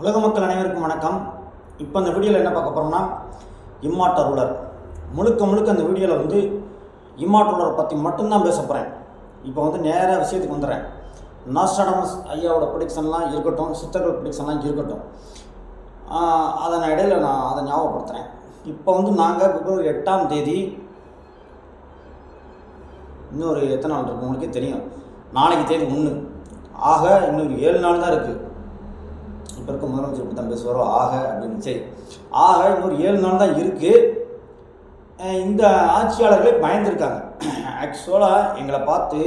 உலக மக்கள் அனைவருக்கும் வணக்கம். இப்போ இந்த வீடியோவில் என்ன பார்க்க போகிறோம்னா இம்மாட்ட ரூலர் முழுக்க முழுக்க அந்த வீடியோவில் வந்து இம்மாட்ட ரூலரை பற்றி மட்டும்தான் பேச போகிறேன் இப்போ வந்து நேராக விஷயத்துக்கு வந்துடுறேன். நாஸ்டாடமஸ் ஐயாவோட ப்ரிடிக்ஷன்லாம் இருக்கட்டும் சித்தர்கள் ப்ரிடிக்ஷன்லாம் இருக்கட்டும். அதன் அதை நான் இடையில நான் அதை ஞாபகப்படுத்துகிறேன் இப்போ வந்து நாங்கள் பிப்ரவரி எட்டாம் தேதி இன்னொரு எத்தனை நாள் இருக்கு? உங்களுக்கே தெரியும். நாளைக்கு தேதி ஒன்று ஆக இன்னொரு ஏழு நாள் தான் இருக்குது இப்போ இருக்க முதலமைச்சர் இப்படி தான் பேசுவாரோ? ஆக அப்படின்னு சரி. ஆக இன்னொரு ஏழு நாள் தான் இருக்குது இந்த ஆட்சியாளர்களே பயந்துருக்காங்க. ஆக்சுவலாக எங்களை பார்த்து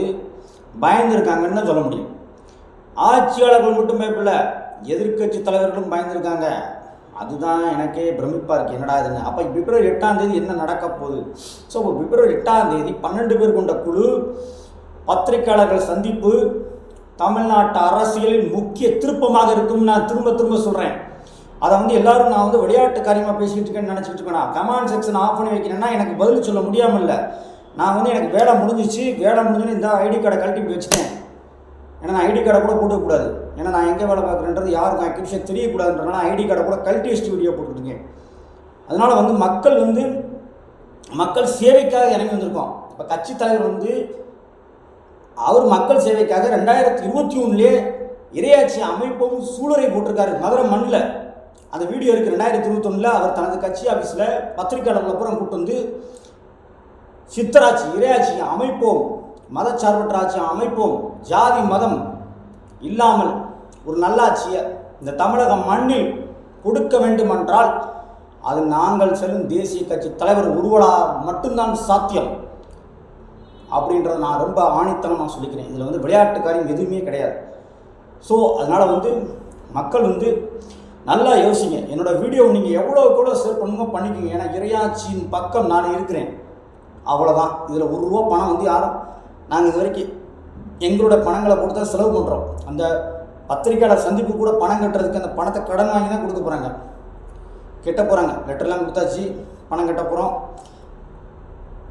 பயந்துருக்காங்கன்னு தான் சொல்ல முடியும். ஆட்சியாளர்கள் மட்டும் பயப்படல எதிர்க்கட்சி தலைவர்களும் பயந்துருக்காங்க. அதுதான் எனக்கே பிரமிப்பாக இருக்குது என்னடா இதுன்னு. அப்போ பிப்ரவரி எட்டாம் தேதி என்ன நடக்க போகுது? ஸோ இப்போ பிப்ரவரி எட்டாம் தேதி பன்னெண்டு பேர் கொண்ட குழு பத்திரிகையாளர்கள் சந்திப்பு தமிழ்நாட்டு அரசியலில் முக்கிய திருப்பமாக இருக்கும் நான் திரும்ப திரும்ப சொல்கிறேன் அதை வந்து எல்லாரும் நான் வந்து விளையாட்டு காரியமாக பேசிக்கிட்டு இருக்கேன்னு நினச்சிட்டு இருக்கேன். கமெண்ட் செக்ஷன் ஆஃப் பண்ணி வைக்கிறேன்னா எனக்கு பதில் சொல்ல முடியாமல் இல்லை நான் வந்து எனக்கு வேலை முடிஞ்சிச்சு. வேலை முடிஞ்சுன்னு இந்த ஐடி கார்டை கழட்டி வச்சுட்டேன். ஏன்னா நான் ஐடி கார்டை கூட போட்டுக்கூடாது ஏன்னா நான் எங்கே வேலை பார்க்குறேன்றது யாருக்கும் அக்யூஷன் தெரியக்கூடாதுன்றனால ஐடி கார்டை கூட கழட்டி வச்சுட்டு வீடியோ போட்டுருக்கேன் அதனால் வந்து மக்கள் வந்து மக்கள் சேவைக்காக இறங்கி வந்திருக்கோம். இப்போ கட்சி தலைவர் வந்து அவர் மக்கள் சேவைக்காக ரெண்டாயிரத்தி இருபத்தி ஒன்றுலேயே இரையாட்சி அமைப்பும் சூழலை போட்டிருக்காரு மதுரை மண்ணில். அந்த வீடியோ இருக்குது ரெண்டாயிரத்தி இருபத்தொன்னில் அவர் தனது கட்சி ஆஃபீஸில் பத்திரிகையாளர்கள் அப்புறம் கூட்டு வந்து சித்தராட்சி இரையாட்சி அமைப்போம் மதச்சார்பற்ற ஆட்சி அமைப்போம் ஜாதி மதம் இல்லாமல் ஒரு நல்லாட்சியை இந்த தமிழக மண்ணில் கொடுக்க வேண்டுமென்றால் அது நாங்கள் செல்லும் தேசிய கட்சி தலைவர் உருவலா மட்டும்தான் சாத்தியம். அப்படின்றத நான் ரொம்ப ஆணித்தனமாக சொல்லிக்கிறேன். இதில் வந்து விளையாட்டு காரியம் எதுவுமே கிடையாது. ஸோ அதனால் வந்து மக்கள் வந்து நல்லா யோசிங்க. என்னோடய வீடியோ நீங்கள் எவ்வளோக்கு எவ்வளோ ஷேர் பண்ணுங்க பண்ணிக்கோங்க. ஏன்னா இறையாட்சியின் பக்கம் நான் இருக்கிறேன். அவ்வளோதான் இதில் ஒரு ரூபா பணம் வந்து யாரும் நாங்கள் இது வரைக்கும் எங்களோட பணங்களை கொடுத்தா செலவு பண்ணுறோம் அந்த பத்திரிக்கையாளர் சந்திப்பு கூட பணம் கட்டுறதுக்கு அந்த பணத்தை கடன் வாங்கி தான் கொடுக்க போகிறாங்க கெட்ட போகிறாங்க லெட்டர்லாம் கொடுத்தாச்சு பணம் கட்ட போகிறோம்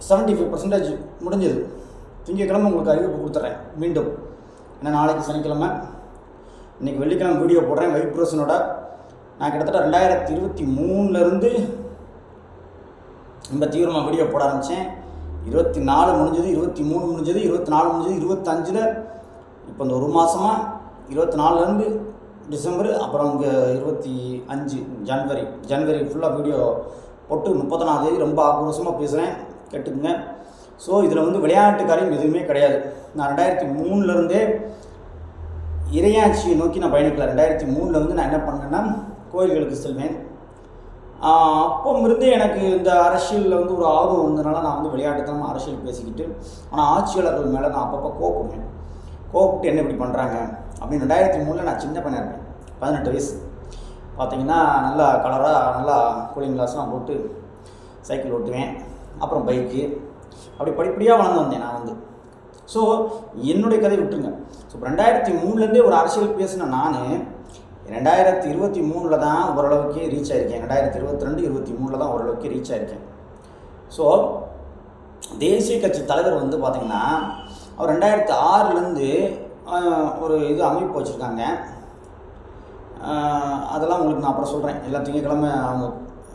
செவன்ட்டி ஃபைவ் பர்சன்டேஜ் முடிஞ்சது. திங்கக்கிழமை உங்களுக்கு அறிவிப்பு கொடுத்துட்றேன் மீண்டும். ஏன்னா நாளைக்கு சனிக்கிழமை. இன்றைக்கி வெள்ளிக்கிழமை வீடியோ போடுறேன். வைப் வைப்ரோஷனோட நான் கிட்டத்தட்ட ரெண்டாயிரத்தி இருபத்தி மூணுலேருந்து ரொம்ப தீவிரமாக வீடியோ போட ஆரம்பித்தேன் இருபத்தி நாலு முடிஞ்சது இருபத்தி மூணு முடிஞ்சது இருபத்தி நாலு முடிஞ்சது இருபத்தஞ்சில் இப்போ இந்த ஒரு மாதமாக இருபத்தி நாலுலேருந்து டிசம்பர் அப்புறம் இங்கே இருபத்தி அஞ்சு ஜனவரி. ஜனவரி ஃபுல்லாக வீடியோ போட்டு முப்பத்தொன்னாந்தேதி ரொம்ப ஆக்ரோஷமாக பேசுகிறேன் கேட்டுக்குங்க. ஸோ இதில் வந்து விளையாட்டுக்காரையும் எதுவுமே கிடையாது. நான் ரெண்டாயிரத்தி மூணுலேருந்தே இறையாட்சியை நோக்கி நான் பயணிக்கல. ரெண்டாயிரத்தி மூணில் வந்து நான் என்ன பண்ணேன்னா கோயில்களுக்கு செல்வேன். அப்போ எனக்கு இந்த அரசியலில் வந்து ஒரு ஆர்வம் வந்ததுனால நான் வந்து விளையாட்டுத்தனமாக அரசியல் பேசிக்கிட்டு ஆனால் ஆட்சியாளர்கள் மேலே நான் அப்பப்போ கோப்புவேன் கோப்பிட்டு என்ன இப்படி பண்ணுறாங்க அப்படின்னு ரெண்டாயிரத்தி மூணில் நான் சின்ன பையனாக இருப்பேன். பதினெட்டு வயசு. பார்த்தீங்கன்னா நல்லா கலராக நல்லா கூலிங் கிளாஸ்லாம் போட்டு சைக்கிள் ஓட்டுவேன். அப்புறம் பைக்கு. அப்படி படிப்படியாக வளர்ந்து வந்தேன் நான் வந்து. ஸோ என்னுடைய கதை விட்டுருங்க. ஸோ ரெண்டாயிரத்தி மூணுலேருந்தே ஒரு அரசியல் பேசின நான் ரெண்டாயிரத்தி இருபத்தி மூணில் தான் ஓரளவுக்கு ரீச் ஆகிருக்கேன் ரெண்டாயிரத்தி இருபத்தி ரெண்டு இருபத்தி மூணில் தான் ஓரளவுக்கு ரீச் ஆகிருக்கேன் ஸோ தேசிய கட்சி தலைவர் வந்து பார்த்திங்கன்னா அவர் ரெண்டாயிரத்தி ஆறுலேருந்து ஒரு இது அமைப்பு வச்சுருக்காங்க. அதெல்லாம் உங்களுக்கு நான் அப்புறம் சொல்கிறேன் எல்லா திங்கக்கிழமை அவங்க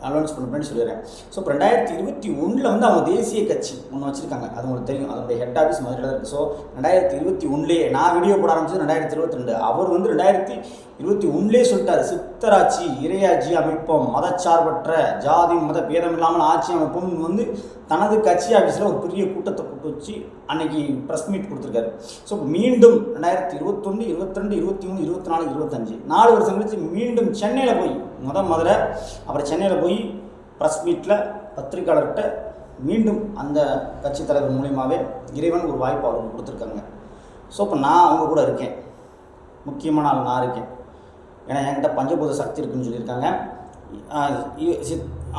அனௌன்ஸ் பண்ணுறேன்னு சொல்லிடுறேன். ஸோ இப்போ ரெண்டாயிரத்தி இருபத்தி ஒன்றில் வந்து அவங்க தேசிய கட்சி ஒன்று வச்சுருக்காங்க. அது உங்களுக்கு தெரியும். அதனுடைய ஹெட் ஆஃபீஸ் மதுரையில் தான் இருக்குது ஸோ ரெண்டாயிரத்தி இருபத்தி ஒன்றுலேயே நான் வீடியோ போட ஆரம்பிச்சது ரெண்டாயிரத்தி இருபத்தி ரெண்டு. அவர் வந்து ரெண்டாயிரத்தி இருபத்தி ஒன்றுலேயே சொல்லிட்டாரு. சித்தராட்சி இறையாட்சி அமைப்பும். மதச்சார்பற்ற ஜாதி மத பேதம் இல்லாமல் ஆட்சி அமைப்பும் வந்து தனது கட்சி ஆஃபீஸில் ஒரு பெரிய கூட்டத்தை கூட்டு வச்சு அன்னைக்கு ப்ரெஸ் மீட் கொடுத்துருக்காரு. ஸோ மீண்டும் ரெண்டாயிரத்தி இருபத்தொன்று இருபத்திரெண்டு இருபத்தி மூணு இருபத்தி நாலு இருபத்தஞ்சு நாலு வருஷம் கழிச்சு மீண்டும் சென்னையில் போய் முத முதல்ல அப்புறம் சென்னையில் போய் ப்ரெஸ் மீட்டில் பத்திரிக்கையாளர்கிட்ட மீண்டும் அந்த கட்சி தலைவர் மூலியமாகவே இறைவன் ஒரு வாய்ப்பு அவருக்கு கொடுத்துருக்காங்க. ஸோ இப்போ நான் அவங்க கூட இருக்கேன். முக்கியமான ஆள் நான் இருக்கேன். ஏன்னா என்கிட்ட பஞ்சபூத சக்தி இருக்குன்னு சொல்லியிருக்காங்க.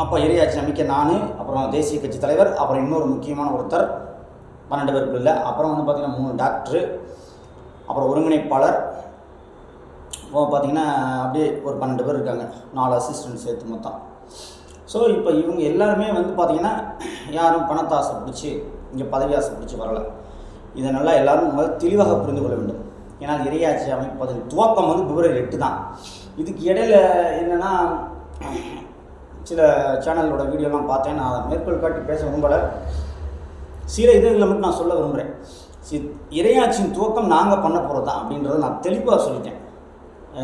அப்போ இறையாட்சி நம்பிக்கை நான் அப்புறம் தேசிய கட்சி தலைவர் அப்புறம் இன்னொரு முக்கியமான ஒருத்தர் பன்னெண்டு பேருக்குள்ள அப்புறம் வந்து பார்த்திங்கன்னா மூணு டாக்டரு அப்புறம் ஒருங்கிணைப்பாளர். பார்த்திங்கன்னா அப்படியே ஒரு பன்னெண்டு பேர் இருக்காங்க. நாலு அசிஸ்டன்ட் சேர்த்து மொத்தம். ஸோ இப்போ இவங்க எல்லாருமே வந்து பார்த்திங்கன்னா யாரும் பணத்தை ஆசை பிடிச்சி இங்கே பதவி ஆசை பிடிச்சி வரலை. இதை நல்லா எல்லாரும் முதல்ல தெளிவாக புரிந்து கொள்ள வேண்டும். ஏன்னா இறையாட்சி அமைப்பதன் துவக்கம் வந்து பிப்ரவரி எட்டு தான். இதுக்கு இடையில என்னென்னா சில சேனலோட வீடியோலாம் பார்த்தேன். நான் அதை மேற்கோள் காட்டி பேச விரும்பலை. சில இதுகளை மட்டும் நான் சொல்ல விரும்புகிறேன் சி இறையாட்சியின் துவக்கம் நாங்கள் பண்ண போகிறது தான் அப்படின்றத நான் தெளிவாக சொல்லிட்டேன்.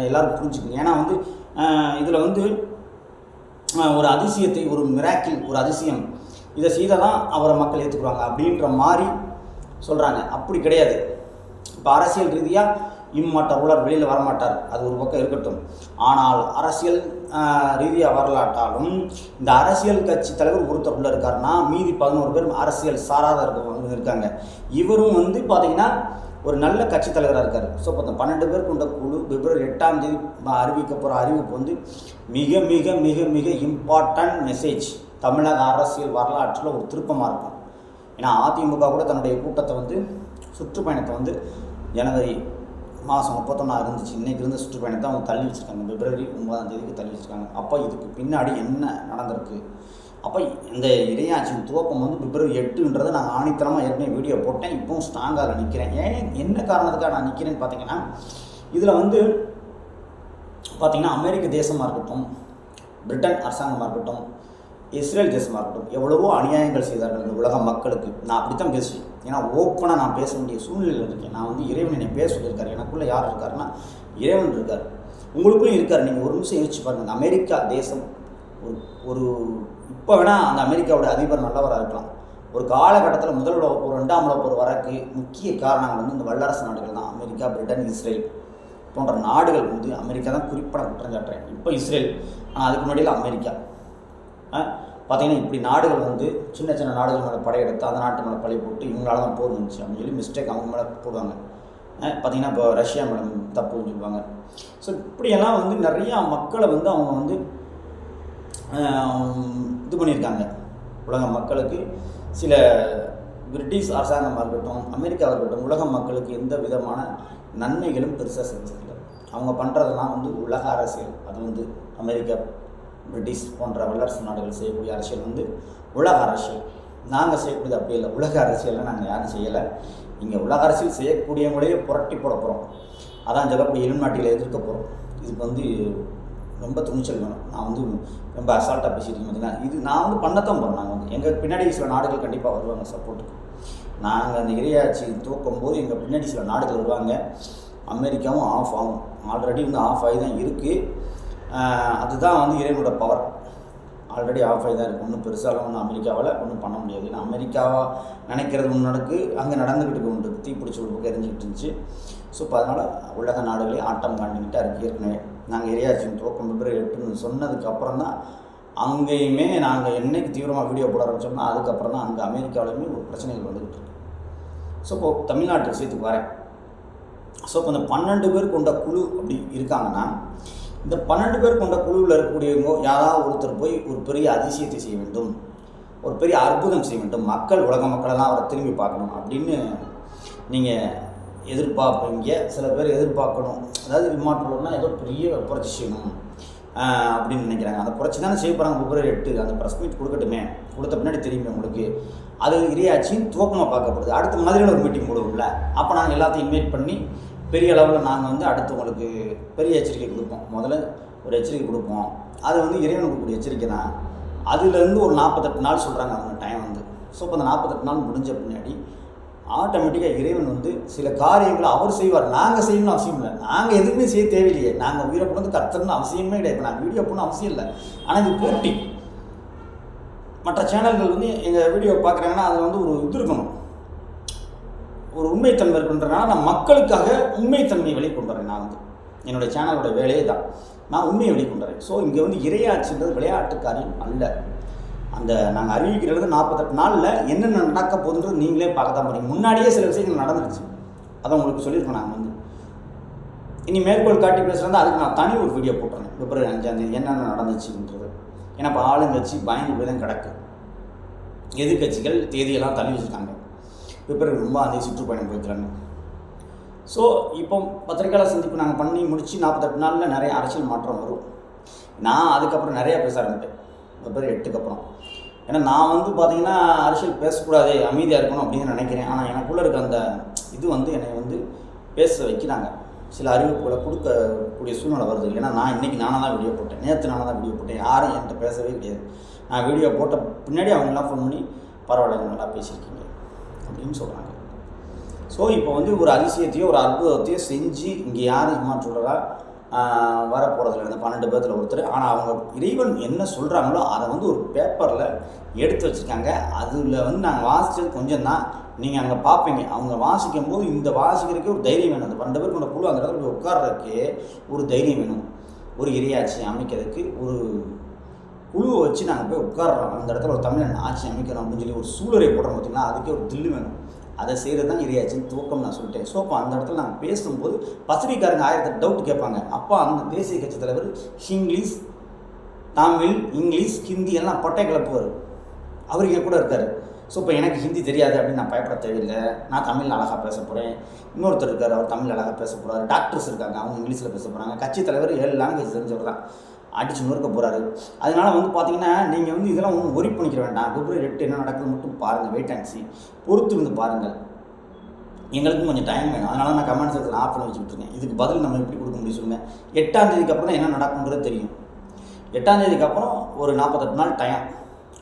எல்லோரும் எல்லாரும் ஏன்னா வந்து இதில் வந்து ஒரு அதிசயத்தை ஒரு மிராக்கில் ஒரு அதிசயம். இதை செய்தால் தான் அவரை மக்கள் ஏற்றுக்குவாங்க அப்படின்ற மாதிரி சொல்கிறாங்க அப்படி கிடையாது. இப்போ அரசியல் ரீதியாக இம்மட்ட ஊழல் வெளியில் வரமாட்டார். அது ஒரு பக்கம் இருக்கட்டும். ஆனால் அரசியல் ரீதியாக வரலாட்டாலும் இந்த அரசியல் கட்சி தலைவர் ஒருத்தர் உள்ள இருக்காருன்னா மீதி பதினோரு பேர் அரசியல் சாராத இருக்க இருக்காங்க. இவரும் வந்து பார்த்தீங்கன்னா ஒரு நல்ல கட்சி தலைவராக இருக்கார். ஸோ இப்போ பன்னெண்டு பேர் கொண்ட குழு பிப்ரவரி எட்டாம் தேதி அறிவிக்க போகிற அறிவிப்பு வந்து மிக மிக மிக மிக இம்பார்ட்டன்ட் மெசேஜ் தமிழக அரசியல் வரலாற்றில் ஒரு திருப்பமாக இருக்கும் ஏன்னா அதிமுக கூட தன்னுடைய கூட்டத்தை வந்து சுற்றுப்பயணத்தை வந்து ஜனவரி மாதம் முப்பத்தொன்னா இருந்துச்சு. இன்றைக்கி இருந்த சுற்றுப்பயணத்தை அவங்க தள்ளி வச்சுருக்காங்க. பிப்ரவரி ஒன்பதாம் தேதிக்கு தள்ளி வச்சுருக்காங்க. அப்போ இதுக்கு பின்னாடி என்ன நடந்திருக்கு? அப்போ இந்த இடையாட்சியின் துவக்கம் வந்து பிப்ரவரி எட்டுன்றதை நான் ஆணித்தரமாக ஏற்கனவே வீடியோ போட்டேன். இப்போவும் ஸ்ட்ராங்காக நிற்கிறேன் ஏன்? என்ன காரணத்துக்காக நான் நிற்கிறேன்னு பார்த்தீங்கன்னா இதில் வந்து பார்த்திங்கன்னா அமெரிக்க தேசமாக இருக்கட்டும் பிரிட்டன் அரசாங்கமாக இருக்கட்டும் இஸ்ரேல் தேசமாக இருக்கட்டும் எவ்வளவோ அநியாயங்கள் செய்தார்கள் இந்த உலக மக்களுக்கு. நான் அப்படித்தான் பேசுவேன். ஏன்னா ஓப்பனாக நான் பேச வேண்டிய சூழ்நிலையில் இருக்கேன். நான் வந்து இறைவன் என்னை பேச சொல்லியிருக்காரு எனக்குள்ளே யார் இருக்காருன்னா இறைவன் இருக்கார். உங்களுக்கும் இருக்கார். நீங்கள் ஒரு நிமிஷம் யோசிச்சு பாருங்கள் அந்த அமெரிக்கா தேசம் ஒரு ஒரு இப்போ வேணால் அந்த அமெரிக்காவோட அதிபர் நல்லவராக இருக்கலாம். ஒரு காலகட்டத்தில் முதல் ஒரு போர் ரெண்டாம் உலகப் போர் வரக்கு முக்கிய காரணங்கள் வந்து இந்த வல்லரசு நாடுகள் தான். அமெரிக்கா பிரிட்டன் இஸ்ரேல் போன்ற நாடுகள் வந்து அமெரிக்கா தான் குறிப்பிட குற்றம் சாட்டுறேன் இப்போ இஸ்ரேல் ஆனால் அதுக்கு முன்னாடியில் அமெரிக்கா. ஆ, பார்த்தீங்கன்னா இப்படி நாடுகள் வந்து சின்ன சின்ன நாடுகள் மேலே படையெடுத்து அந்த நாட்டு மேலே பழி போட்டு இவங்களால தான் போர் வந்துச்சு அப்படின்னு சொல்லி மிஸ்டேக் அவங்க மேலே போடுவாங்க. பார்த்திங்கன்னா பார்த்தீங்கன்னா இப்போ ரஷ்யா மேலே தப்புன்னு சொல்லுவாங்க ஸோ இப்படியெல்லாம் வந்து நிறையா மக்களை வந்து அவங்க வந்து இது பண்ணியிருக்காங்க. உலக மக்களுக்கு சில பிரிட்டிஷ் அரசாங்கமாக இருக்கட்டும் அமெரிக்காவாக இருக்கட்டும் உலக மக்களுக்கு எந்த விதமான நன்மைகளும் பெருசாக செஞ்சதில்லை அவங்க பண்ணுறதெல்லாம் வந்து உலக அரசியல். அது வந்து அமெரிக்கா பிரிட்டிஷ் போன்ற வல்லரசு நாடுகள் செய்யக்கூடிய அரசியல் வந்து உலக அரசியல். நாங்கள் செய்யக்கூடியது அப்படி இல்லை. உலக அரசியலில் நாங்கள் யாரும் செய்யலை. இங்கே உலக அரசியல் செய்யக்கூடியவங்களையே புரட்டி போட போகிறோம் அதான் சொல்லக்கூடிய இலுநாட்டியில் எதிர்க்க போகிறோம் இதுக்கு வந்து ரொம்ப துணிச்சல் வேணும். நான் வந்து ரொம்ப அசால்ட்டாக பேசிட்டு இருக்கேன் பார்த்தீங்கன்னா இது நான் வந்து பண்ணத்தான் போகிறேன் நாங்கள் வந்து எங்கள் பின்னாடி சில நாடுகள் கண்டிப்பாக வருவாங்க சப்போர்ட்டுக்கு நாங்கள் அந்த இரையாட்சி தூக்கும் போது எங்கள் பின்னாடி சில நாடுகள் வருவாங்க. அமெரிக்காவும் ஆஃப் ஆகும். ஆல்ரெடி வந்து ஆஃப் ஆகி தான் இருக்குது அதுதான் வந்து இறைவனோட பவர் ஆல்ரெடி ஆஃப் ஆகி தான் இருக்குது ஒன்றும் பெருசாலும் ஒன்றும் அமெரிக்காவில் ஒன்றும் பண்ண முடியாது. ஏன்னா அமெரிக்காவாக நினைக்கிறது ஒன்று நடக்கு. அங்கே நடந்துக்கிட்டு உண்டு தீ பிடிச்சி ஒரு பக்கம் எரிஞ்சிக்கிட்டு இருந்துச்சு. ஸோ இப்போ அதனால் உலக நாடுகளே ஆட்டம் காண்டிக்கிட்டா இருக்குது ஏற்கனவே நாங்கள் எரியாச்சின் துவக்கம் பிப்ரவரி எட்டுன்னு சொன்னதுக்கு அப்புறம் தான் அங்கேயுமே நாங்கள் என்னைக்கு தீவிரமாக வீடியோ போட ஆரம்பிச்சோம்னா அதுக்கப்புறம் தான் அங்கே அமெரிக்காவிலையுமே ஒரு பிரச்சனைகள் வந்துக்கிட்டு இருக்கு. ஸோ இப்போ தமிழ்நாட்டு விஷயத்துக்கு வரேன். ஸோ இப்போ இந்த பன்னெண்டு பேர் கொண்ட குழு அப்படி இருக்காங்கன்னா இந்த பன்னெண்டு பேர் கொண்ட குழுவில் இருக்கக்கூடியவங்க யாராவது ஒருத்தர் போய் ஒரு பெரிய அதிசயத்தை செய்ய வேண்டும். ஒரு பெரிய அற்புதம் செய்ய வேண்டும். மக்கள் உலக மக்களெல்லாம் அவரை திரும்பி பார்க்கணும் அப்படின்னு நீங்கள் எதிர்பார்ப்பீங்க. சில பேர் எதிர்பார்க்கணும். அதாவது விமானம்னா ஏதோ பெரிய புரட்சி செய்யணும். அப்படின்னு நினைக்கிறாங்க. அந்த புரட்சி தானே செய்ய போகிறாங்க பிப்ரவரி எட்டு. அந்த ப்ரெஸ் மீட் கொடுக்கட்டுமே. கொடுத்த பின்னாடி தெரியுமே உங்களுக்கு. அது இரையாச்சின்னு துவக்கமாக பார்க்கப்படுது. அடுத்த மாதிரியான ஒரு மீட்டிங் போடுவோம்ல. அப்போ நாங்கள் எல்லாத்தையும் இன்வைட் பண்ணி பெரிய அளவில் நாங்கள் வந்து அடுத்தவங்களுக்கு பெரிய எச்சரிக்கை கொடுப்போம். முதல்ல ஒரு எச்சரிக்கை கொடுப்போம். அது வந்து இறைவன் கொடுக்கக்கூடிய எச்சரிக்கை தான். அதுலேருந்து ஒரு நாற்பத்தெட்டு நாள் சொல்கிறாங்க அவங்க டைம் வந்து. ஸோ இப்போ அந்த நாற்பத்தெட்டு நாள் முடிஞ்ச பின்னாடி ஆட்டோமேட்டிக்காக இறைவன் வந்து சில காரியங்களை அவர் செய்வார். நாங்கள் செய்யணும்னு அவசியம் இல்லை. நாங்கள் எதுவுமே செய்ய தேவையில்லையே. நாங்கள் உயிரை கொண்டு வந்து கத்தணும்னு அவசியமே கிடையாது. இப்போ நான் வீடியோ போகணும் அவசியம் இல்லை. ஆனால் இது போட்டி. மற்ற சேனல்கள் வந்து எங்கள் வீடியோ பார்க்குறாங்கன்னா அதில் வந்து ஒரு இது இருக்கணும். ஒரு உண்மைத்தன்மை இருக்குன்றனால நான் மக்களுக்காக உண்மைத்தன்மையை வெளிக்கொண்டு வரேன் நான் வந்து. என்னுடைய சேனலோட வேலையே தான். நான் உண்மையை வெளிக்கொண்டுறேன். ஸோ இங்கே வந்து இரையாச்சுன்றது விளையாட்டு காரியம் அல்ல. அந்த நாங்கள் அறிவிக்கிறது நாற்பத்தெட்டு நாளில் என்னென்ன நடக்க போகுதுன்றது நீங்களே பார்க்க தான் போறீங்க. முன்னாடியே சில விஷயங்கள் நடந்துருச்சு. அதை உங்களுக்கு சொல்லியிருக்கோம் நாங்கள் வந்து. இனி மேற்கோள் காட்டி பேசுகிறதா அதுக்கு நான் தனி ஒரு வீடியோ போட்டுறேன் பிப்ரவரி அஞ்சாந்தேதி என்னென்ன நடந்துச்சுன்றது. ஏன்னா இப்போ ஆளுங்கட்சி பயந்து போய் தான் கிடக்கு. எதிர்கட்சிகள் தேதியெல்லாம் தள்ளி வச்சுருக்காங்க. பிப்ரவரி ஒன்பதாம் அதிக சுற்றுப்பயணம் போய்க்கிறாங்க ஸோ இப்போ பத்திரிகையாளர் சந்திப்பு நாங்கள் பண்ணி முடித்து நாற்பத்தெட்டு நாளில் நிறைய அரசியல் மாற்றம் வரும். நான் அதுக்கப்புறம் நிறையா பேச ஆரம்பிட்டேன் பிப்ரவரி எட்டுக்கு அப்புறம். ஏன்னா நான் வந்து பார்த்தீங்கன்னா அரசியல் பேசக்கூடாது அமைதியாக இருக்கணும் அப்படின்னு நினைக்கிறேன். ஆனால் எனக்குள்ளே இருக்க அந்த இது வந்து என்னை வந்து பேச வைக்கிறாங்க. சில அறிவிப்புகளை கொடுக்கக்கூடிய சூழ்நிலை வருது. ஏன்னா நான் இன்றைக்கி நானாக தான் வீடியோ போட்டேன். நேற்று நானாக தான் வீடியோ போட்டேன். யாரும் என்கிட்ட பேசவே கிடையாது. நான் வீடியோ போட்ட பின்னாடி அவங்களாம் ஃபோன் பண்ணி பரவாயில்ல நல்லா பேசியிருக்கீங்க. அப்படின்னு சொல்கிறாங்க ஸோ இப்போ வந்து ஒரு அதிசயத்தையோ ஒரு அற்புதத்தையோ செஞ்சு இங்கே யார் ஏமாற்றுறா வரப்போகிறதுல இந்த பன்னெண்டு பேர்த்தில் ஒருத்தர். ஆனால் அவங்க இறைவன் என்ன சொல்கிறாங்களோ அதை வந்து ஒரு பேப்பரில் எடுத்து வச்சுருக்காங்க. அதில் வந்து நாங்கள் வாசித்தது கொஞ்சம் தான். நீங்கள் அங்கே பார்ப்பீங்க அவங்க வாசிக்கும் போது இந்த வாசிக்கிறதுக்கே ஒரு தைரியம் வேணும். அந்த பன்னெண்டு பேர் கொண்ட குழு அந்த இடத்துல உட்கார்றதுக்கு ஒரு தைரியம் வேணும். ஒரு இரையாட்சி அமைக்கிறதுக்கு ஒரு குழுவை வச்சு நாங்கள் போய் உட்கார்றோம். அந்த இடத்துல ஒரு தமிழன் ஆட்சி அமைக்கணும் அப்படின்னு சொல்லி ஒரு சூழலை போடுறோம் பார்த்தீங்கன்னா அதுக்கே ஒரு தில்லு வேணும். அதை செய்கிறது தான் இரையாச்சின்னு துவக்கம் நான் சொல்லிட்டேன். ஸோ அப்போ அந்த இடத்துல நாங்கள் பேசும்போது பசிபிக்காரங்க ஆயிரத்தி டவுட் கேட்பாங்க. அப்போ அந்த தேசிய கட்சி தலைவர் ஹிங்கிலீஷ் தமிழ் இங்கிலீஷ் ஹிந்தி எல்லாம் பட்டை கிளப்புவார் அவர் இங்கே கூட இருக்கார். ஸோ இப்போ எனக்கு ஹிந்தி தெரியாது அப்படின்னு நான் பயப்பட தேவையில்லை. நான் தமிழில் அழகாக பேச போகிறேன் இன்னொருத்தர் இருக்கார் அவர் தமிழ் அழகாக பேச போகிறார் டாக்டர்ஸ் இருக்காங்க அவங்க இங்கிலீஷில் பேச போகிறாங்க கட்சி தலைவர் ஏழு லாங்குவேஜ் தெரிஞ்சவர் தான். அடித்து நொறுக்க போகிறாரு அதனால் வந்து பார்த்தீங்கன்னா நீங்கள் வந்து இதெல்லாம் ஒன்றும் ஒரி பண்ணிக்க வேண்டாம். பிப்ரவரி எட்டு என்ன நடக்குது மட்டும் பாருங்கள் வெயிட் ஆன்சி பொறுத்து இருந்து பாருங்கள். எங்களுக்கும் கொஞ்சம் டைம் வேணும். அதனால் நான் கமெண்ட் செக்ஷன் ஆஃப் பண்ணி வச்சுக்கிட்டு இதுக்கு பதில் நம்ம எப்படி கொடுக்க முடியும் சொல்லுங்கள் எட்டாம் தேதிக்கு அப்புறம் என்ன நடக்குங்கிறது தெரியும். எட்டாம் தேதிக்கு அப்புறம் ஒரு நாற்பத்தெட்டு நாள் டைம்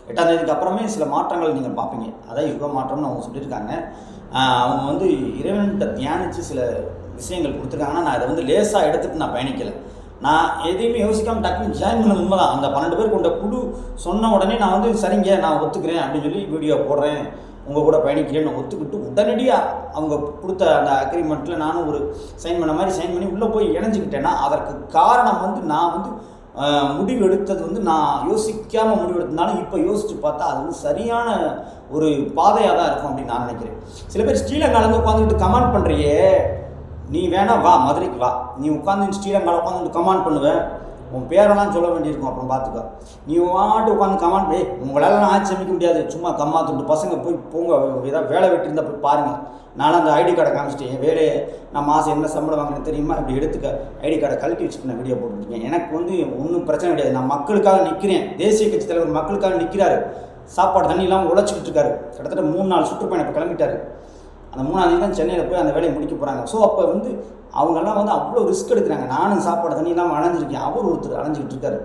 எட்டாம் தேதிக்கு அப்புறமே சில மாற்றங்கள் நீங்கள் பார்ப்பீங்க. அதான் யுக மாற்றம்னு அவங்க சொல்லியிருக்காங்க. அவங்க வந்து இறைவன்கிட்ட தியானித்து சில விஷயங்கள் கொடுத்துருக்காங்கன்னா நான் அதை வந்து லேசாக எடுத்துட்டு நான் பயணிக்கலை. நான் எதையுமே யோசிக்காமல் டக்குன்னு ஜாயின் பண்ண உண்மை தான் அந்த பன்னெண்டு பேர் கொண்ட குழு சொன்ன உடனே நான் வந்து சரிங்க நான் ஒத்துக்கிறேன் அப்படின்னு சொல்லி வீடியோ போடுறேன். உங்கள் கூட பயணிக்கிறேன்னு ஒத்துக்கிட்டு உடனடியாக அவங்க கொடுத்த அந்த அக்ரிமெண்ட்டில் நானும் ஒரு சைன் பண்ண மாதிரி சைன் பண்ணி உள்ளே போய் இணைஞ்சிக்கிட்டேன்னா அதற்கு காரணம் வந்து நான் வந்து முடிவு எடுத்தது வந்து நான் யோசிக்காமல் முடிவு எடுத்ததுனால இப்போ யோசித்து பார்த்தா அது வந்து சரியான ஒரு பாதையாக தான் இருக்கும் அப்படின்னு நான் நினைக்கிறேன். சில பேர் ஸ்ரீலங்காலேருந்து உட்காந்துக்கிட்டு கமெண்ட் பண்ணுறியே நீ வேணா வா மதுரைக்கு வா. நீ உட்காந்து ஸ்ரீலங்காவில் உட்காந்து கமாண்ட் பண்ணுவேன் உன் பேரெல்லாம் சொல்ல வேண்டியிருக்கும் அப்புறம் பார்த்துக்கோ நீ வாட்டு உட்காந்து கமாண்ட் உங்களால் உங்களாலலாம் ஆட்சி அமைக்க முடியாது. சும்மா கம்மா துண்டு பசங்க போய் போங்க. ஏதாவது வேலை வெட்டிருந்தா போய் பாருங்கள் நானும் அந்த ஐடி கார்டை காமிச்சிட்டேன். என் வேலையை நான் மாதம் என்ன சம்பளம் வாங்கினேன் தெரியுமா? இப்படி எடுத்துக்க. ஐடி கார்டை கழட்டி வச்சுட்டு நான் வீடியோ போட்டுருக்கேன் எனக்கு வந்து ஒன்றும் பிரச்சனை கிடையாது. நான் மக்களுக்காக நிற்கிறேன் தேசிய கட்சி தலைவர் மக்களுக்காக நிற்கிறாரு சாப்பாடு தண்ணி இல்லாமல் உழைச்சிக்கிட்டு இருக்காரு. கிட்டத்தட்ட மூணு நாள் சுற்றுப்பயணம் இப்போ கிளம்பிட்டாரு. அந்த மூணாம் தேதி தான் சென்னையில் போய் அந்த வேலையை முடிக்க போகிறாங்க ஸோ அப்போ வந்து அவங்கெல்லாம் வந்து அவ்வளோ ரிஸ்க் எடுக்கிறாங்க. நானும் சாப்பாடு தண்ணி இல்லாமல் அலைஞ்சிருக்கேன். அவர் ஒருத்தர் அலைஞ்சிக்கிட்டு இருக்காரு.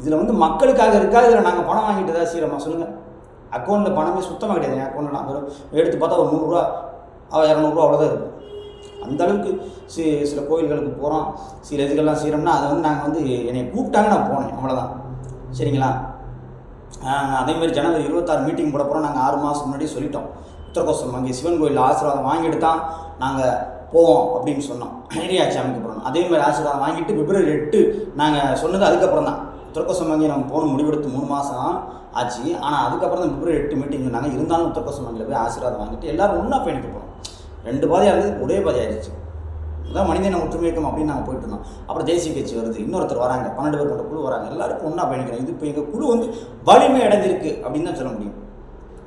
இதில் வந்து மக்களுக்காக இருக்கா? இதில் நாங்கள் பணம் வாங்கிட்டு தான் சீரமா சொல்லுங்கள் அக்கௌண்ட்டில் பணமே சுத்தமாக கிடையாது. என் அக்கௌண்ட்டில் நான் வெறும் எடுத்து பார்த்தா ஒரு நூறுரூவா அவள் இரநூறுவா அவ்வளோதான் இருக்கும். அந்த அளவுக்கு சி சில கோயில்களுக்கு போகிறோம் சில இதுக்கெல்லாம் செய்கிறோம்னா அதை வந்து நாங்கள் வந்து என்னை கூப்பிட்டாங்க நான் போனேன். அவ்வளோதான் சரிங்களா? அதேமாதிரி ஜனவரி இருபத்தாறு மீட்டிங் போட போகிறோம் நாங்கள் ஆறு மாதம் முன்னாடியே சொல்லிட்டோம். உத்தரகோசம் அங்கே சிவன் கோயிலில் ஆசீர்வாதம் வாங்கிட்டு தான் நாங்கள் போவோம் அப்படின்னு சொன்னோம். ஏரியாட்சி அமைக்க போகிறோம் அதே மாதிரி ஆசீர்வாதம் வாங்கிட்டு பிப்ரவரி எட்டு நாங்கள் சொன்னது அதுக்கப்புறம் தான். உத்தரகோசம் வங்கி நம்ம போகணும் முடிவெடுத்து மூணு மாதம் ஆச்சு. ஆனால் அதுக்கப்புறம் தான் பிப்ரவரி எட்டு மீட்டிங் சொன்னாங்க இருந்தாலும் உத்தரகோசம் வங்கியில் போய் ஆசீர்வாதம் வாங்கிட்டு எல்லாரும் ஒன்றா பயணிக்க போகிறோம் ரெண்டு பாதையாக இருந்தது ஒரே பாதையாகிடுச்சு ஆயிடுச்சு. அதான் மனிதன ஒற்றுமை இயக்கம் அப்படின்னு நாங்கள் போயிட்டு இருந்தோம். அப்புறம் தேசிய கட்சி வருது. இன்னொருத்தர் வராங்க. பன்னெண்டு பேர் கொண்ட குழு வராங்க. எல்லாருக்கும் ஒன்றா பயணிக்கிறோம் இது இப்போ எங்கள் குழு வந்து வலிமை அடைஞ்சிருக்கு அப்படின்னு தான் சொல்ல முடியும்.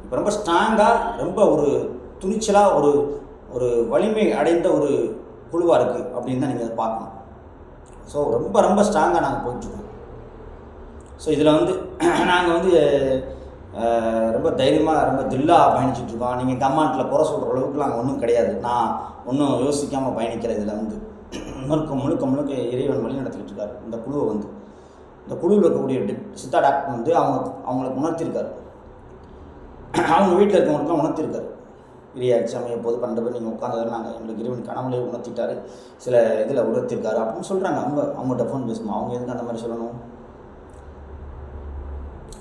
இப்போ ரொம்ப ஸ்ட்ராங்காக ரொம்ப ஒரு துணிச்சலாக ஒரு ஒரு வலிமை அடைந்த ஒரு குழுவாக இருக்குது அப்படின்னு தான் நீங்கள் அதை பார்க்கணும். ஸோ ரொம்ப ரொம்ப ஸ்ட்ராங்காக நாங்கள் போயிட்டுருக்கோம். ஸோ இதில் வந்து நாங்கள் வந்து ரொம்ப தைரியமாக ரொம்ப தில்லாக பயணிச்சுட்ருக்கோம் நீங்கள் கமாண்டில் குறை சொல்கிற அளவுக்கு நாங்கள் ஒன்றும் கிடையாது. நான் ஒன்றும் யோசிக்காமல் பயணிக்கிற இதில் வந்து. முழுக்க முழுக்க முழுக்க இறைவன் வழி நடத்திக்கிட்டு இருக்காரு இந்த குழுவை வந்து இந்த குழுவில் இருக்கக்கூடிய டி- சித்தா டாக்டர் வந்து அவங்க அவங்களுக்கு உணர்த்திருக்காரு. அவங்க வீட்டில் இருக்கவங்களுக்குலாம் உணர்த்திருக்காரு. இரியாட்சி சமயம் போது பன்னெண்டு பேர் நீங்கள் உட்காந்தது நாங்கள் எங்களுக்கு இறைவன் கனவுலே உணர்த்திட்டாரு. சில இதில் உணர்த்திருக்காரு. அப்படின்னு சொல்கிறாங்க அவங்க அவங்கள்ட்ட ஃபோன் பேசுமா? அவங்க எதுக்கு அந்த மாதிரி சொல்லணும்?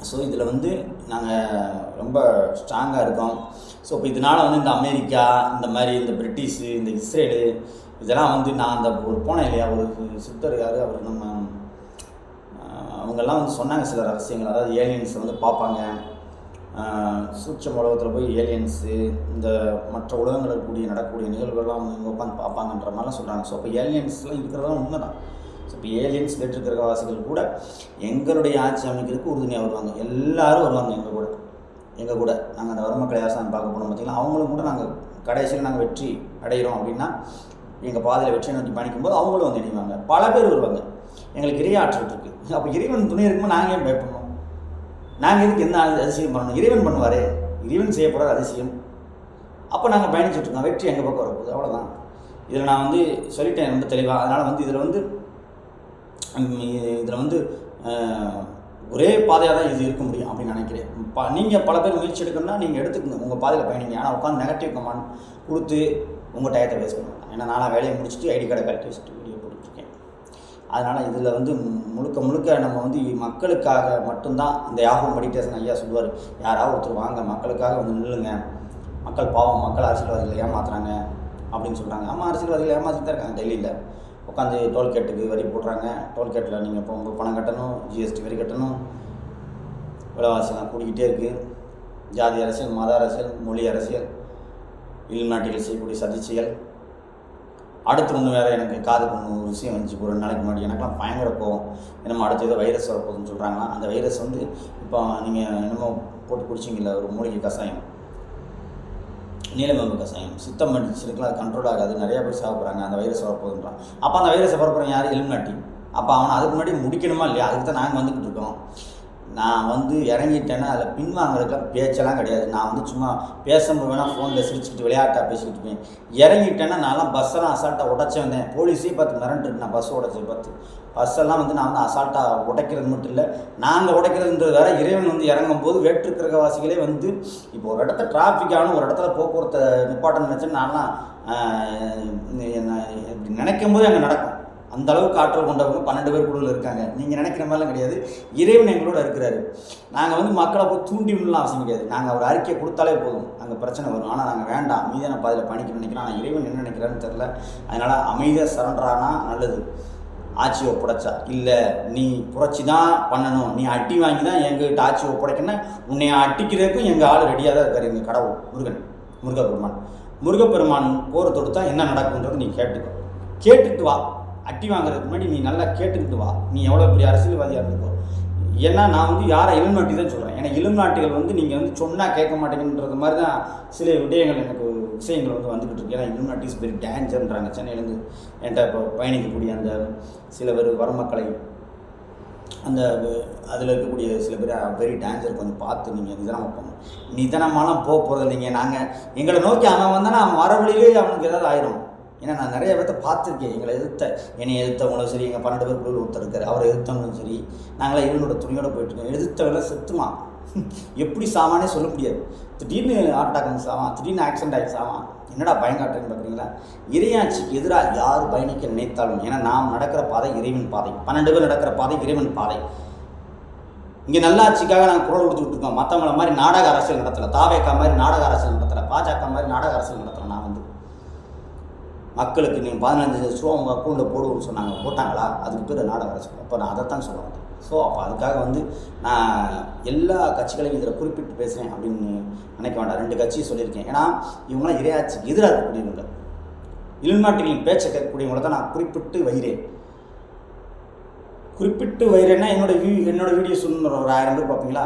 ஸோ இதில் வந்து நாங்கள் ரொம்ப ஸ்ட்ராங்காக இருக்கோம். ஸோ இப்போ இதனால் வந்து இந்த அமெரிக்கா இந்த மாதிரி இந்த பிரிட்டிஷு இந்த இஸ்ரேலு இதெல்லாம் வந்து நான் அந்த ஒரு போனேன் இல்லையா ஒரு சித்தர் யார்? அவர் நம்ம அவங்கெல்லாம் வந்து சொன்னாங்க சில ரகசியங்கள். அதாவது ஏலியன்ஸை வந்து பார்ப்பாங்க. சூட்சம் உலகத்தில் போய் ஏலியன்ஸு இந்த மற்ற உலகங்களில் கூடிய நடக்கக்கூடிய நிகழ்வுகள்லாம் வந்து இங்கே உட்காந்து பார்ப்பாங்கன்ற மாதிரிலாம் சொல்கிறாங்க ஸோ அப்போ ஏலியன்ஸ்லாம் இருக்கிறதெல்லாம் உண்மை தான் ஸோ இப்போ ஏலியன்ஸ் வேற்றுக்கிரகவாசிகள் கூட எங்களுடைய ஆட்சி அமைக்கிறதுக்கு உறுதுணையாக வருவாங்க. எல்லோரும் வருவாங்க எங்கள் கூட. எங்கள் கூட. நாங்கள் அந்த வரமக்களை யாசான் பார்க்க போனோம் பார்த்தீங்கன்னா அவங்களும் கூட நாங்கள் கடைசியில் நாங்கள் வெற்றி அடைகிறோம் அப்படின்னா எங்கள் பாதையில் வெற்றியை நோக்கி பயணிக்கும்போது அவங்களும் வந்து இணைவாங்க. பல பேர் வருவாங்க. எங்களுக்கு இறையாற்றல் இருக்குது அப்போ இறைவன் துணை இருக்கும்போது நாங்கள் ஏன் பயப்படணும்? நாங்கள் எதுக்கு என்ன அதிசயம் பண்ணணும்? இறைவன் பண்ணுவார். இறைவன் செய்யப்படுற அதிசயம். அப்போ நாங்கள் பயணிச்சுட்ருக்கோம் வெற்றி எங்கள் பக்கம் வரப்போகுது அவ்வளோதான் இதில் நான் வந்து சொல்லிட்டேன் ரொம்ப தெளிவாக அதனால் வந்து இதில் வந்து இதில் வந்து ஒரே பாதையாக தான் இது இருக்க முடியும் அப்படின்னு நினைக்கிறேன். ப நீங்கள் பல பேர் முயற்சி எடுக்கணும்னா நீங்கள் எடுத்துக்கணும் உங்கள் பாதையில் பயணிங்க. ஆனால் உட்காந்து நெகட்டிவ் கமெண்ட் கொடுத்து உங்கள் டயத்தை வேஸ்ட் பண்ணுவேன் ஏன்னா நானாக வேலையை முடிச்சுட்டு ஐடி கார்டை கட்டி வச்சுட்டு வீடியோ போட்டுட்ருக்கேன் அதனால் இதில் வந்து முழுக்க முழுக்க நம்ம வந்து மக்களுக்காக மட்டும்தான் இந்த யாகம் மெடிடேஷன் ஐயா சொல்லுவார். யாராவது ஒருத்தர் வாங்க மக்களுக்காக வந்து நில்லுங்க. மக்கள் பாவம் மக்கள் அரசியல்வாதிகளை ஏமாத்துறாங்க அப்படின்னு சொல்கிறாங்க ஆமாம் அரசியல்வாதிகள் ஏமாற்றிட்டு தான் இருக்காங்க. டெல்லியில் உட்காந்து டோல்கேட்டுக்கு வரி போடுறாங்க. டோல்கேட்டில் நீங்கள் இப்போ உங்கள் பணம் கட்டணும் ஜிஎஸ்டி வரி கட்டணும். விலைவாசிலாம் கூடிக்கிட்டே இருக்குது ஜாதி அரசியல் மத அரசியல் மொழி அரசியல் இல்நாட்டிகள் செய்யக்கூடிய சதி செயல் அடுத்து ஒன்று வேறு எனக்கு காது ஒன்று ஒரு விஷயம் வந்துச்சு ஒரு நாளைக்கு முன்னாடி எனக்குலாம் பயங்கர கோவம். என்னமோ அடுத்து ஏதோ வைரஸ் வரப்போகுதுன்னு சொல்கிறாங்களா அந்த வைரஸ் வந்து இப்போ நீங்கள் என்னமோ போட்டு குடிச்சிங்கல்ல ஒரு மூலிகை கஷாயம் நீலமம்பு கஷாயம் சுத்தம் பண்ணிச்சிருக்கலாம் அது கண்ட்ரோல் ஆகாது. நிறைய பேர் சாப்பிட்றாங்க அந்த வைரஸ் வரப்போகுதுன்றான். அப்போ அந்த வைரஸை பரப்புறோம் யார்? எலுமினாட்டி அப்போ அவனை அதுக்கு முன்னாடி முடிக்கணுமா இல்லையா? அதுக்கு தான் நாங்கள் வந்துக்கிட்டு இருக்கோம். நான் வந்து இறங்கிட்டேன்னா அதில் பின்வாங்கிறதுக்குலாம் பேச்செல்லாம் கிடையாது. நான் வந்து சும்மா பேசும்போது வேணால் ஃபோனில் சிரிச்சுக்கிட்டு விளையாட்டாக பேசிக்கிட்டு இருப்பேன். இறங்கிட்டேன்னா நான்லாம் பஸ்ஸெல்லாம் அசால்ட்டாக உடச்சி வந்தேன். போலீஸே பார்த்து மிரண்டுட்டு நான் பஸ் உடச்சி பார்த்து. பஸ்ஸெல்லாம் வந்து நான் வந்து அசால்ட்டாக உடைக்கிறது மட்டும் இல்லை நாங்கள் உடைக்கிறதுன்றது வேற இறைவன் வந்து இறங்கும் போது வேற்று கிரகவாசிகளே வந்து இப்போ ஒரு இடத்த டிராஃபிக் ஆகணும் ஒரு இடத்துல போக்குவரத்தை நிப்பாட்டம் நினச்சேன்னு நான்லாம் என்ன நினைக்கும் போது அங்கே நடக்கும். அந்த அளவுக்கு ஆற்றல் கொண்டவங்க பன்னெண்டு பேர் குழுவில் இருக்காங்க. நீங்கள் நினைக்கிற மாதிரிலாம் கிடையாது. இறைவன் எங்களோட இருக்கிறாரு. நாங்கள் வந்து மக்களை போய் தூண்டி விடலாம் அவசியம் கிடையாது. நாங்கள் ஒரு அறிக்கையை கொடுத்தாலே போதும். அங்கே பிரச்சனை வரும். ஆனால் நாங்கள் வேண்டாம். மீதான பாதையில் பணிக்க நினைக்கிறோம் ஆனால் இறைவன் என்ன நினைக்கிறான்னு தெரில அதனால் அமைதியாக சரண்டரானா நல்லது. ஆட்சி ஒப்படைச்சா. இல்லை நீ புரட்சி தான் பண்ணணும். நீ அட்டி வாங்கி தான் எங்ககிட்ட ஆட்சி ஒப்படைக்கணும் உன்னை அட்டிக்கிறதுக்கும் எங்கள் ஆள் ரெடியாக தான் இருக்கார். எங்கள் கடவுள் முருகன் முருகப்பெருமான். முருகப்பெருமான் போரை தொடுத்தா என்ன நடக்குன்றது நீ கேட்டுக்கோ. கேட்டுட்டு வா. அட்டி வாங்குறதுக்கு முன்னாடி நீ நல்லா கேட்டுக்கிட்டு வா. நீ எவ்வளோ பெரிய அரசியல்வாதியாக இருந்துக்கோ ஏன்னா நான் வந்து யாரை இளநாட்டி தான் சொல்கிறேன் ஏன்னா நாட்டிகள் வந்து நீங்கள் வந்து சொன்னால் கேட்க மாட்டேங்கன்றது மாதிரி தான் சில விடயங்கள் எனக்கு விஷயங்கள் வந்து வந்துக்கிட்டு இருக்கு. ஏன்னா இளம் இஸ் பெரிய டேஞ்சர்ன்றாங்க. சென்னையிலேருந்து என்கிட்ட இப்போ பயணிக்கக்கூடிய அந்த சில பேர் வரமக்களை அந்த அதில் இருக்கக்கூடிய சில பேர் வெரி டேஞ்சர். கொஞ்சம் பார்த்து நீங்கள் நிதானமாக போகணும் நிதானமாலாம் போக போகிறது இல்லைங்க. நாங்கள் எங்களை நோக்கி அவன் வந்தானா அவன் வர வழியிலே அவனுக்கு ஏதாவது ஆயிரும். ஏன்னா நான் நிறைய பேர்த்த பார்த்துருக்கேன். எங்களை எதிர்த்த என்னை எதிர்த்தவங்களும் சரி எங்கள் பன்னெண்டு பேர் குழுவில் ஒருத்தர் இருக்கார் அவரை எதிர்த்தவங்களும் சரி. நாங்களாம் இவனோட துணியோட போயிட்டுருக்கோம் எதிர்த்தவெல்லாம் செத்துமா? எப்படி சாமானே சொல்ல முடியாது. திடீர்னு ஹார்ட் அட்டாக் வந்து சாவான் திடீர்னு ஆக்சிடென்ட் ஆகி சாவான். என்னடா பயங்காட்டுன்னு பார்க்குறீங்களா இறையாட்சிக்கு எதிராக யார் பயணிக்க நினைத்தாலும் ஏன்னா நாம் நடக்கிற பாதை இறைவன் பாதை. பன்னெண்டு பேர் நடக்கிற பாதை இறைவன் பாதை. இங்கே நல்லாட்சிக்காக நாங்கள் குரல் கொடுத்துக்கிட்டு இருக்கோம். மற்றவங்கள மாதிரி நாடக அரசியல் நடத்தலை. தாவேக்கா மாதிரி நாடக அரசியல் நடத்தலை. பாஜக மாதிரி நாடக அரசியல் நடத்தலை நான் வந்து. மக்களுக்கு நீங்கள் பதினஞ்சு லட்ச ரூபா உங்கள் அக்கௌண்ட்டில் போடுவோம்னு சொன்னாங்க போட்டாங்களா? அதுக்கு பேர் நாடை வர சொல்லுவோம் அப்போ நான் அதைத்தான் சொல்ல வந்தேன். ஸோ அப்போ அதுக்காக வந்து நான் எல்லா கட்சிகளையும் இதில் குறிப்பிட்டு பேசுகிறேன் அப்படின்னு நினைக்க வேண்டாம். ரெண்டு கட்சியும் சொல்லியிருக்கேன். ஏன்னா இவங்களாம் இரையாட்சிக்கு எதிராக இருக்கக்கூடியவங்க இளநாட்டுகளின் பேச்சை கேட்கக்கூடியவங்கள தான் நான் குறிப்பிட்டு வைகிறேன் குறிப்பிட்டு வைரேன்னா என்னோடய வியூ என்னோட வீடியோ இன்னும் ஒரு ஆயிரம் பேர் பார்ப்பீங்களா?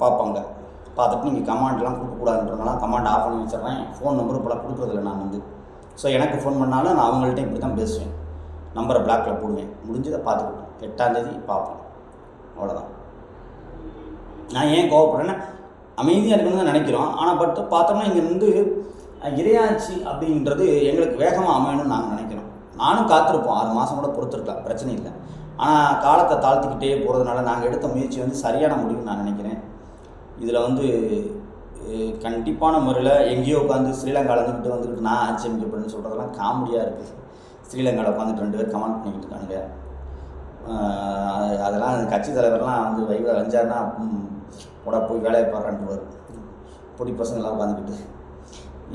பார்ப்பாங்க. பார்த்துட்டு நீங்கள் கமாண்ட்லாம் கொடுக்கக்கூடாதுன்றதுனால கமாண்ட் ஆஃப் பண்ணி வச்சிடுறேன். ஃபோன் நம்பரும் இப்போலாம் கொடுக்குறதில்ல நான் வந்து. ஸோ எனக்கு ஃபோன் பண்ணாலும் நான் அவங்கள்ட்ட இப்படி தான் பேசுவேன் நம்பரை பிளாக்ல போடுவேன். முடிஞ்சதை பார்த்துக்கிட்டோம் எட்டாந்தேதி பார்ப்போம். அவ்வளோதான் நான் ஏன் கோவப்படுறேன்னா அமைதியாக இருக்கணும்னு தான் நினைக்கிறோம். ஆனால் பட் பார்த்தோம்னா இங்கே வந்து அஹ், அப்படின்றது எங்களுக்கு வேகமாக அமையணும்னு நாங்கள் நினைக்கிறோம். நானும் காத்திருப்போம். ஆறு மாதம் கூட பொறுத்திருக்கலாம். பிரச்சனை இல்லை. ஆனால் காலத்தை தாழ்த்திக்கிட்டே போகிறதுனால நாங்கள் எடுத்த முயற்சி வந்து சரியான முடிவுன்னு நான் நினைக்கிறேன். இதில் வந்து கண்டிப்பான முறையில் எங்கேயோ உட்காந்து ஸ்ரீலங்காவில் இருந்துக்கிட்டு வந்துக்கிட்டு நான் ஆட்சி அமைக்கப்படுன்னு சொல்கிறதெல்லாம் காமெடியாக இருக்குது ஸ்ரீலங்காவில் உட்காந்துட்டு ரெண்டு பேர் கமெண்ட் பண்ணிக்கிட்டு இருக்கானுங்க. அதெல்லாம் கட்சி தலைவர்லாம் வந்து வைவ வந்தாருன்னா கூட போய் வேலையை பாடுறான்ட்டு வரும் பொடி பசங்களாம் உட்காந்துக்கிட்டு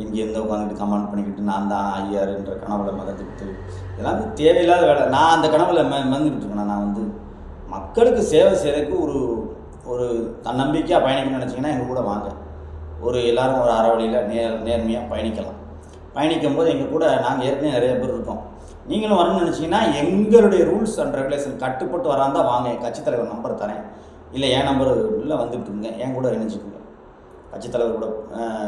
எங்கேருந்தோ உட்காந்துக்கிட்டு கமெண்ட் பண்ணிக்கிட்டு நான் தான் ஐயாருன்ற கனவுல மறந்துக்கிட்டு இதெல்லாம் வந்து தேவையில்லாத வேலை. நான் அந்த கனவுல ம மறந்துக்கிட்டு இருக்கேன். நான் வந்து மக்களுக்கு சேவை செய்கிறதுக்கு ஒரு ஒரு தன்னம்பிக்கையாக பயணிக்கணும்னு நினச்சிங்கன்னா எங்கள் கூட வாங்க. ஒரு எல்லோரும் ஒரு அறவழியில் நேர் நேர்மையாக பயணிக்கலாம். பயணிக்கும் போது எங்கள் கூட நாங்கள் ஏற்கனவே நிறைய பேர் இருக்கோம். நீங்களும் வரணும்னு நினச்சிங்கன்னா எங்களுடைய ரூல்ஸ் அண்ட் ரெகுலேஷன் கட்டுப்பட்டு வராந்தா வாங்க என் கட்சித் தலைவர் நம்பர் தரேன். இல்லை என் நம்பர் உள்ளே வந்துட்டுருங்க என் கூட இணைஞ்சிக்கோங்க. கட்சித் தலைவர் கூட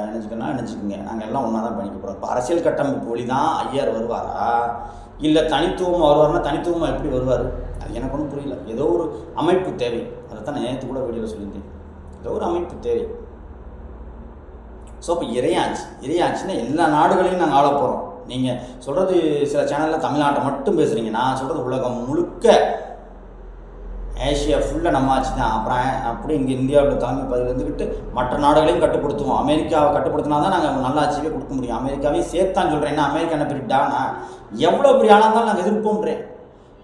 இணைஞ்சிக்கணும்னா இணைஞ்சிக்கோங்க. நாங்கள் எல்லாம் ஒன்றா தான் பண்ணிக்க போகிறோம் இப்போ அரசியல் கட்டமைப்பு வழி தான் ஐயார் வருவாரா? இல்லை தனித்துவமாக வருவார்னா தனித்துவமாக எப்படி வருவார்? அது எனக்கு ஒன்றும் புரியல. ஏதோ ஒரு அமைப்பு தேவை. அதை தான் நேற்று கூட வீடியோவில் சொல்லியிருந்தேன். ஏதோ ஒரு அமைப்பு தேவை. ஸோ இப்போ இறையாட்சி இறையாட்சின்னா எல்லா நாடுகளையும் நாங்கள் ஆள போகிறோம் நீங்கள் சொல்கிறது சில சேனலில் தமிழ்நாட்டை மட்டும் பேசுகிறீங்க நான் சொல்கிறது உலகம் முழுக்க. ஏஷியா ஃபுல்லாக நம்ம ஆச்சு தான். அப்புறம் அப்படி இங்கே இந்தியாவில் தலைமை பதவியில் இருந்துக்கிட்டு மற்ற நாடுகளையும் கட்டுப்படுத்துவோம். அமெரிக்காவை கட்டுப்படுத்தினா தான் நாங்கள் நல்ல ஆட்சியே கொடுக்க முடியும். அமெரிக்காவையும் சேர்த்தான் சொல்கிறேன் என்ன அமெரிக்கா என்ன பெரிய டானா? எவ்வளோ பெரிய ஆளாக இருந்தாலும் நாங்கள் எதிர்ப்போன்றேன்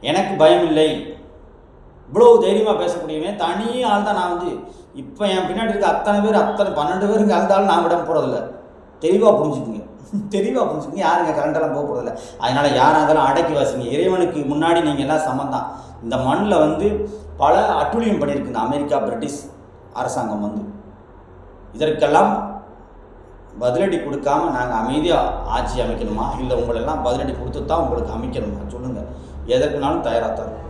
எனக்கு பயம் இல்லை. இவ்வளோ தைரியமாக பேசக்கூடியவன் தனி ஆள் தான் நான் வந்து. இப்போ என் பின்னாடி இருக்க அத்தனை பேர் அத்தனை பன்னெண்டு பேருக்கு அந்த நான் விட போகிறதில்ல தெளிவாக புரிஞ்சுக்குங்க. தெளிவாக புரிஞ்சுக்குங்க. யாருங்க கரண்டெல்லாம் போக போகிறதில்ல அதனால் யாராக இருந்தாலும் அடக்கி வாசிங்க. இறைவனுக்கு முன்னாடி நீங்கள் எல்லாம் சமந்தான் இந்த மண்ணில் வந்து பல அட்டுழியம் பண்ணியிருக்கு இந்த அமெரிக்கா பிரிட்டிஷ் அரசாங்கம் வந்து. இதற்கெல்லாம் பதிலடி கொடுக்காம நாங்கள் அமைதியாக ஆட்சி அமைக்கணுமா? இல்லை உங்களெல்லாம் பதிலடி கொடுத்து தான் உங்களுக்கு அமைக்கணுமா? சொல்லுங்கள் எதற்குனாலும் தயாராக தரும்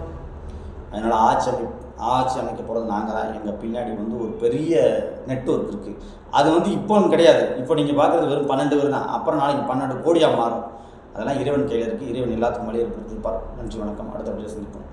அதனால் ஆட்சி அமை ஆட்சி அமைக்க போகிறது நாங்கள் தான். எங்கள் பின்னாடி வந்து ஒரு பெரிய நெட்ஒர்க் இருக்குது அது வந்து இப்போ கிடையாது. இப்போ நீங்கள் பார்க்குறது வெறும் பன்னெண்டு பேர் தான். அப்புறம் நாளைக்கு பன்னெண்டு கோடியாக மாறும். அதெல்லாம் இறைவன் கையில் இருக்குது இறைவன் எல்லாத்துக்கும் வழியை கொடுத்துருப்பார் நன்றி வணக்கம். அடுத்த வீடியோ சந்திப்போம்.